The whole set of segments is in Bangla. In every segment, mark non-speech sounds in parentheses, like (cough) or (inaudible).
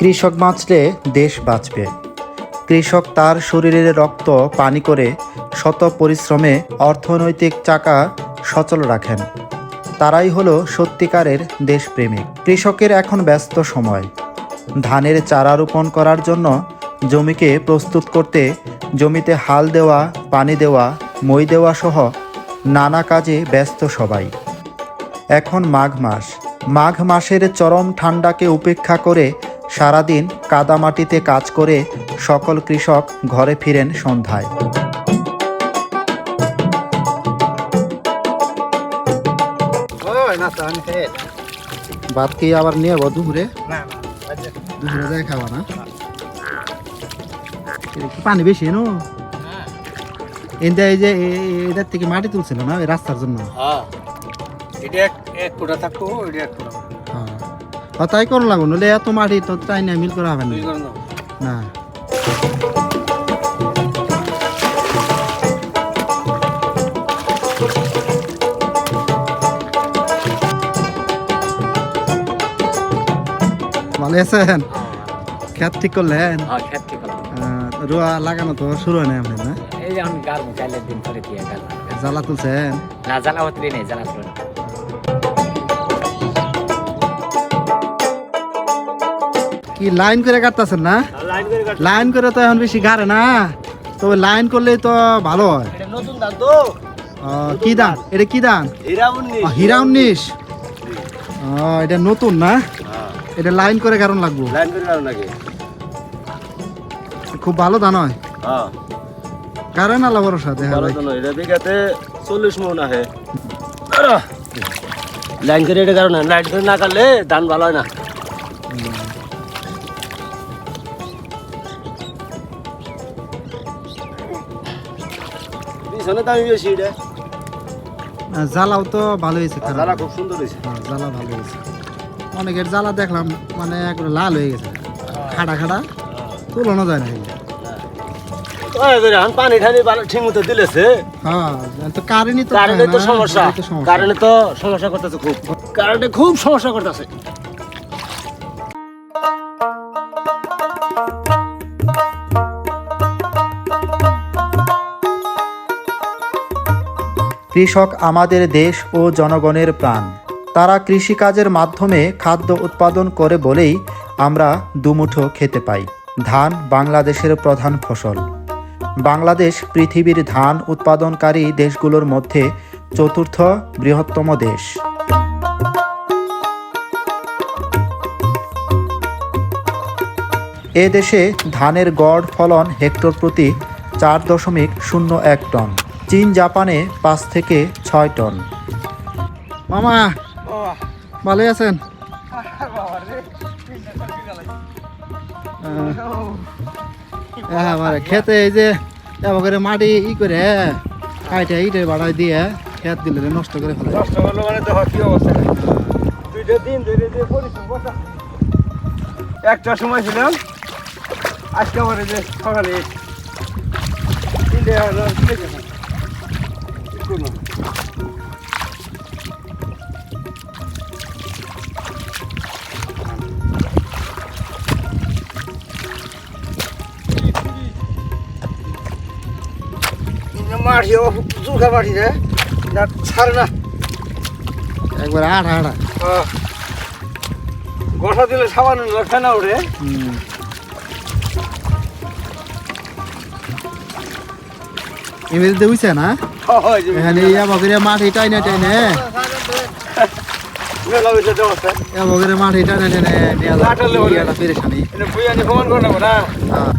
কৃষক বাঁচলে দেশ বাঁচবে। কৃষক তার শরীরের রক্ত পানি করে শত পরিশ্রমে অর্থনৈতিক চাকা সচল রাখেন। তারাই হলো সত্যিকারের দেশপ্রেমিক। কৃষকের এখন ব্যস্ত সময়। ধানের চারা রোপণ করার জন্য জমিকে প্রস্তুত করতে জমিতে হাল দেওয়া, পানি দেওয়া, মই দেওয়া সহ নানা কাজে ব্যস্ত সবাই। এখন মাঘ মাস। মাঘ মাসের চরম ঠান্ডাকে উপেক্ষা করে সারাদিন কাদামাটিতে কাজ করে সকল কৃষক ঘরে ফিরেন সন্ধ্যায়। ভাত কি আবার নিয়ে যাব দুপুরে? দুপুরে যাই খাওয়া না? পানি বেশি নো এনটা এই যে এ- এ- এটার থেকে মাটি তুলছিল না রাস্তার জন্য? হ্যাঁ। এটা এক কোটা থাকব এটা এক হ্যাঁ তাই করো লাগো নলে এত মাটি তো তাই না মিল করা হবে না। ভালো আছেন? খেত ঠিক করলেন? হ্যাঁ রোয়া লাগানো তো শুরু হয় না আপনার না? জ্বালা তুলছেন? না জ্বালা হতে নেই জ্বালা কি লাইন করে কাটতেছেন না? লাইন করে তো এখন বেশি গাড়ে না। তবে লাইন করলেই তো ভালো হয়। কি দান এটা কি দান হীরা উনিশ এটা নতুন না? এটা লাইন করে কারণ লাগবো? খুব ভালো ধান হয়। হ্যাঁ। কারণ আল্লাহ ভরসা দেখা এটা বিঘাতে চল্লিশ মন আহে। লাইন করে এটা কারণ লাইন করে না কাটলে ধান ভালো হয় না। পিছনে দামি বেশি এটা। জ্বালাও তো ভালো হয়েছে জ্বালা খুব সুন্দর হয়েছে। হ্যাঁ, জ্বালা ভালো হয়েছে। অনেকের জ্বালা দেখলাম মানে একবারে লাল হয়ে গেছে। খাড়া খাড়া তুলানো যায় না পানি ঠানি ভালো ঠিক মতো দিলেছে। হ্যাঁ তো কারেন্টই তো কারেন্টে সমস্যা। সমস্যা। তো সমস্যা করতেছে খুব। কারেন্টে খুব সমস্যা করতেছে। কৃষক আমাদের দেশ ও জনগণের প্রাণ। তারা কৃষিকাজের মাধ্যমে খাদ্য উৎপাদন করে বলেই আমরা দুমুঠো খেতে পাই। ধান বাংলাদেশের প্রধান ফসল। বাংলাদেশ পৃথিবীর ধান উৎপাদনকারী দেশগুলোর মধ্যে চতুর্থ বৃহত্তম দেশ। এ দেশে ধানের গড় ফলন হেক্টর প্রতি চার দশমিক শূন্য এক টন। চীন জাপানে পাঁচ থেকে ছয় টন। মামা, ভালোই আছেন? আমার খেতে এই যে করে মাটি ই করে কাইটে ইটে বাড়াই দিয়ে খেত দিলে নষ্ট করে ফেলে। নষ্ট মানে তো অবস্থা? একটা সময় ছিলাম, আজকে আমার যে সকালে হলো তিনটে গেলাম। কি করব? মাটি ও চুলকা মাটি রে না ছাড়ে না একবার আড়া আড়া গোসা দিলে সাবান ফেনা ওঠে হুম। এমনিতে বুঝছে না হয়। এখানে করে টাইনে তো অবস্থা এবার করে মাটি টাইনে টাইনে নিয়ে কাটালে বলে। যায় পেরেশানি এটা প্রমাণ করে নেব না হ্যাঁ।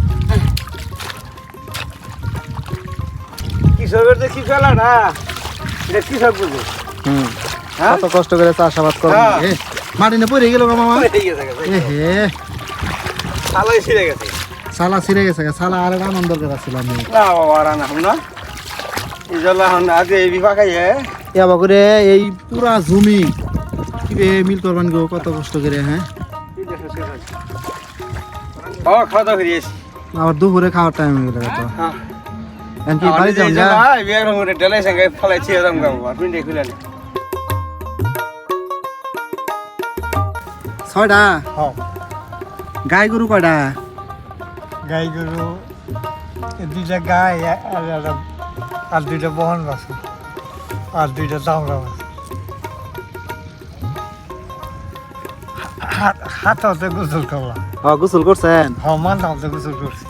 কৃষকের যে কি না? এটা কৃষক বুঝে? হুম। হ্যাঁ? কত কষ্ট করে চাষাবাদ করে হ্যাঁ। মাটি না পড়ে গেল মামা। হয়ে হে। শালাই ছিঁড়ে গেছে। সালা ছিঁড়ে গেছে সালা আর আনন্দ দরকার ছিল আমি। না বাবা আর না এই জল এখন আগে এই বিভা খাইয়ে এবার করে এই পুরা জমি কীভাবে মিল করবেন গো কত কষ্ট করে হ্যাঁ? আবার দুপুরে খাওয়ার টাইম হয়ে গেল তো। হ্যাঁ। বাড়ি বিয়ের রঙের ডেলাই সঙ্গে আর ছয়টা? হ্যাঁ। গাই গরু কয়টা? গাই গরু দুইটা গাই আর একটা আর দুইটা বহন বাসন আর দুইটা দামড়া বাসন হাত হাতে গোসল করলাম। ও গোসল করছেন? হমান হাতে গোসল করছি।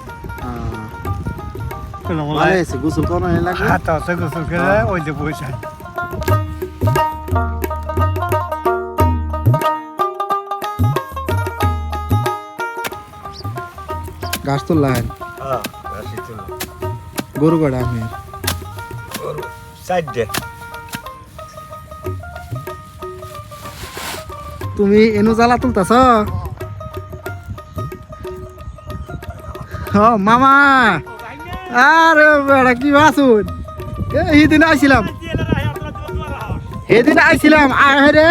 গোসল করানো লাগে হাত হাতে গোসল করে ওই যে বসে গাছ তুললেন হ্যাঁ রাশি গরু কয়টা আমি চারটে। তুমি এনো জ্বালা তুলতেছ? মামা। আরে বেড়া কি বাসুন সেদিন আইছিলাম। সেদিন আইছিলাম আহে রে।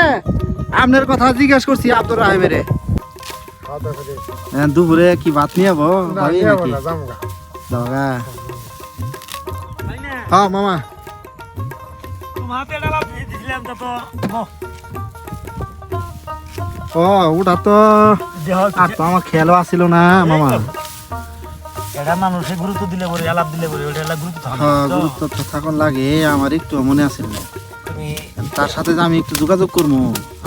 আপনার কথা জিজ্ঞেস করছি আব্দুর রাহেমেরে। দুপুরে কি ভাত নিয়ে যাব নাকি? দাওগা হ্যাঁ মামা। ও ওটা তো। আর তো আমার খেয়ালও আসিল না মামা। এটা মানুষে গুরুত্ব দিলে পরে আলাপ দিলে পরে ওটা গুরুত্ব হ্যাঁ গুরুত্ব তো থাকুন লাগে আমার একটু মনে আসিল না। তার সাথে আমি একটু যোগাযোগ করব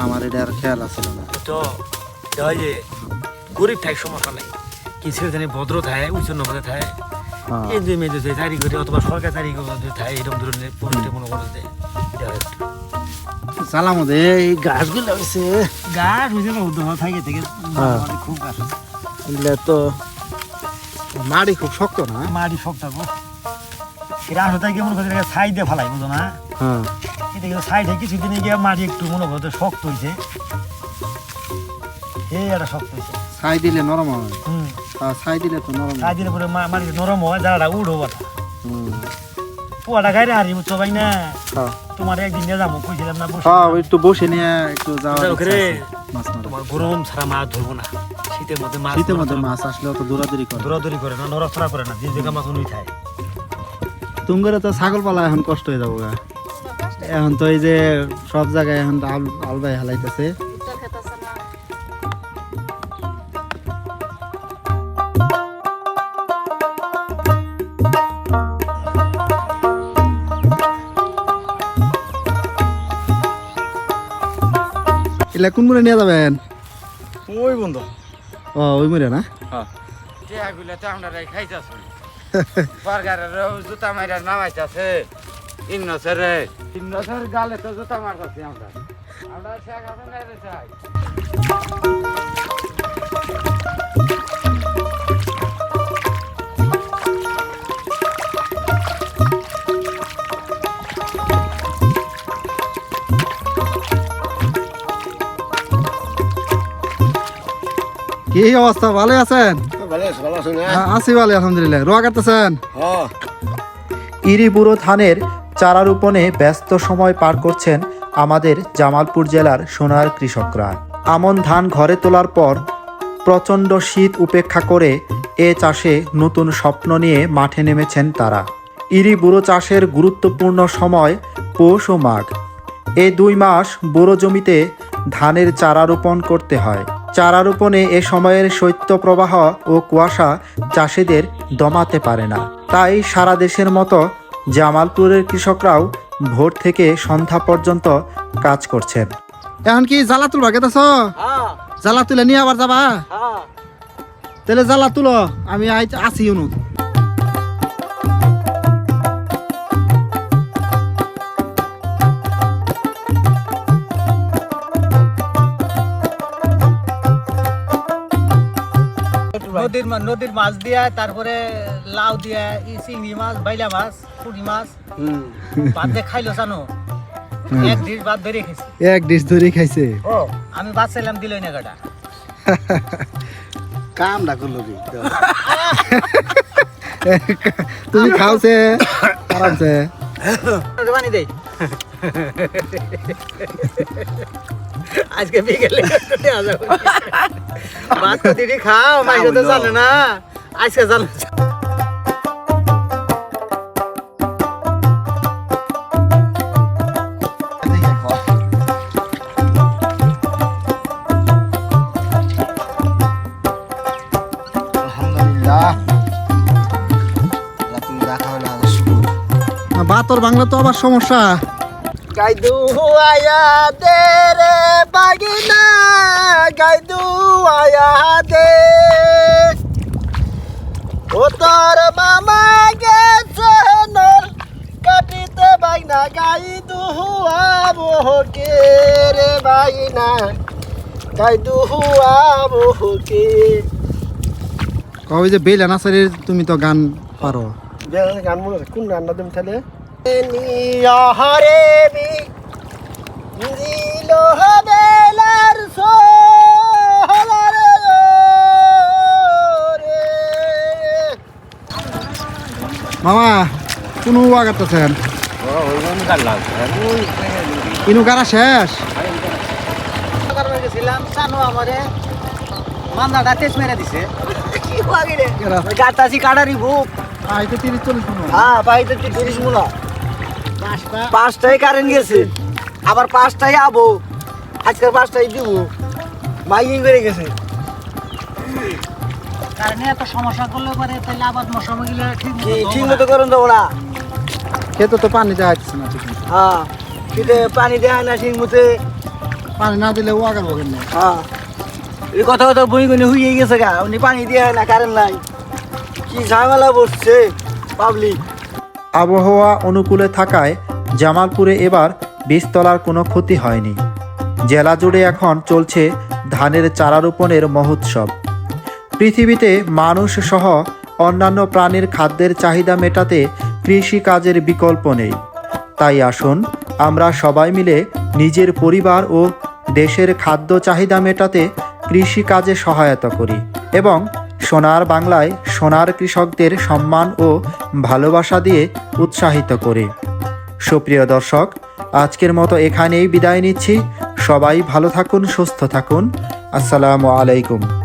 আমার এটা আর খেয়াল আসিল না। তো হয় যে গরিব থাই সমস্যা নাই। কিছু জানি ভদ্র থাকে উচ্চ থাকে হ্যাঁ। এই যে মেয়ে চাকরি করে অথবা সরকার চাকরি করে থাকে এরকম ধরনের পরিণতি মনে করে যে চালাম দে এই গাছগুলো হয়েছে গাছ হয়েছে না থাকে থেকে। হ্যাঁ। খুব গাছ। এগুলা তো মাড়ি খুব শক্ত না? মাটি সব থাকব সেটা আসলে তাই কেমন করে ছাই দিয়ে ফালাই বুঝো না? হ্যাঁ। এটা কিন্তু সাইডে কিছুদিন গিয়ে মাটি একটু মনে করতে শক্ত হয়েছে হে এটা শক্ত হয়েছে ছাই দিলে নরম হয় হুম। ছাই দিলে তো নরম ছাই দিলে পরে মাটি নরম হয় উড়ো। পোয়াটা গাইরে হারি বুঝছ ভাই না হ্যাঁ। তোমার একদিন নিয়ে যাব কইছিলাম না বসে। হ্যাঁ একটু বসে নিয়ে একটু যাওয়ার যাও ইচ্ছা মাছ তোমার গরম ছাড়া মাছ ধরবো না। শীতের মধ্যে মাছ শীতের মধ্যে মাছ আসলে অত দৌড়াদৌড়ি করে দৌড়াদৌড়ি করে না নড়াচড়া করে না যে জায়গা মাছ উনি খায়। তুঙ্গরে তো ছাগল পালা এখন কষ্ট হয়ে যাব গা। এখন তো এই যে সব জায়গায় এখন আল আলবাই হালাইতেছে। এলা কোন মরে নিয়ে যাবেন? ওই বন্ধু। ও ওই মরে না? টিয়াগুলো তো আমরা খাইতেছি সরকারের জুতা মাইরা নামাইতেছে। ইন্নসরে। ইন্নসর গালে তো জুতা মারতেছি আমরা। আমরা শেখ হাসিনার চাই। কি অবস্থা? ভালো আছেন? আছে ভালো হ্যাঁ, আছি ভালো আলহামদুলিল্লাহ। রোয়া কাটতেছেন? হ্যাঁ। ইরিবুড়ো ধানের চারা রোপণে ব্যস্ত সময় পার করছেন আমাদের জামালপুর জেলার সোনার কৃষকরা। আমন ধান ঘরে তোলার পর প্রচণ্ড শীত উপেক্ষা করে এ চাষে নতুন স্বপ্ন নিয়ে মাঠে নেমেছেন তারা। ইরি বুড়ো চাষের গুরুত্বপূর্ণ সময় পৌষ ও মাঘ। এই দুই মাস বুড়ো জমিতে ধানের চারা রোপণ করতে হয়। চারা রোপণে এ সময়ের শৈত্যপ্রবাহ ও কুয়াশা চাষিদের দমাতে পারে না। তাই সারা দেশের মতো জামালপুরের কৃষকরাও ভোর থেকে সন্ধ্যা পর্যন্ত কাজ করছেন। এখন কি জ্বালা তুলবা কেতাছ হ্যাঁ। জ্বালা তুলে নিয়ে আবার যাবা? হ্যাঁ। তাহলে জ্বালা তুলো আমি আছি অনু নদীর নদীর মাছ দিয়া তারপরে লাউ দিয়া চিংড়ি মাছ বাইলা মাছ পুঁটি মাছ। ভাত দিয়ে খাইলো জানো? এক ডিশ ভাত বেড়ে খাইছে। এক ডিশ ধরে খাইছে? ও আমি ভাত চাইলাম দিলই না কাটা (laughs) কামটা করল কি? তুমি খাওছে আরামছে। পানি দেই (laughs) আজকে বিকেলে। ভাত তো দিদি খাও মাইকে তো জানে না। আজকে জানো বাতর বাংলা তো আবার সমস্যা। গাইদু আয়া দে রে বাগিনা গাইদু আয়া দে। ও তোর মামা গেছে নল কাটিতে বাইনা গাইদু আবহকে রে বাইনা। গাইদু আবহকে কবে যে বেল আনাসারের তুমি তো গান পারো। গান মনে কোন গানটা তুমি তাহলে? হরে বি দিল বেলার মামা কোন আগাতেছেন ইনু শেষ? গেছিলাম জানো আমারে মান্দাটা তেজ মেরে দিছে। গাতাছি কাটারি বুক। আইতে তিরিশ চল্লিশ হ্যাঁ তুই তিরিশ মুলা। পাঁচটায় কারেন্ট গেছে। আবার পাঁচটায় আবো। আজকের পাঁচটায় দিব। মাইকিং করে গেছে। কারণে এত সমস্যা করলে পরে তাহলে আবার মশা ঠিক ঠিক মতো করুন তো ওরা খেতে তো পানি যাচ্ছে না হ্যাঁ পানি দেয় না ঠিক মতে পানি না দিলে বকেন না। হ্যাঁ এই কথা কথা বই গুনি হুইয়ে গেছে গা। উনি পানি দিয়ে না কারেন্ট নাই। কি ঝামেলা বসছে পাবলিক আবহাওয়া অনুকূলে থাকায় জামালপুরে এবার বীজতলার কোনো ক্ষতি হয়নি। জেলা জুড়ে এখন চলছে ধানের চারা রোপণের মহোৎসব। পৃথিবীতে মানুষ সহ অন্যান্য প্রাণীর খাদ্যের চাহিদা মেটাতে কৃষি কাজের বিকল্প নেই। তাই আসুন, আমরা সবাই মিলে নিজের পরিবার ও দেশের খাদ্য চাহিদা মেটাতে কৃষি কাজে সহায়তা করি এবং সোনার বাংলায় সোনার কৃষকদের সম্মান ও ভালোবাসা দিয়ে উৎসাহিত করে। সুপ্রিয় দর্শক, আজকের মতো এখানেই বিদায় নিচ্ছি। সবাই ভালো থাকুন, সুস্থ থাকুন। আসসালামু আলাইকুম।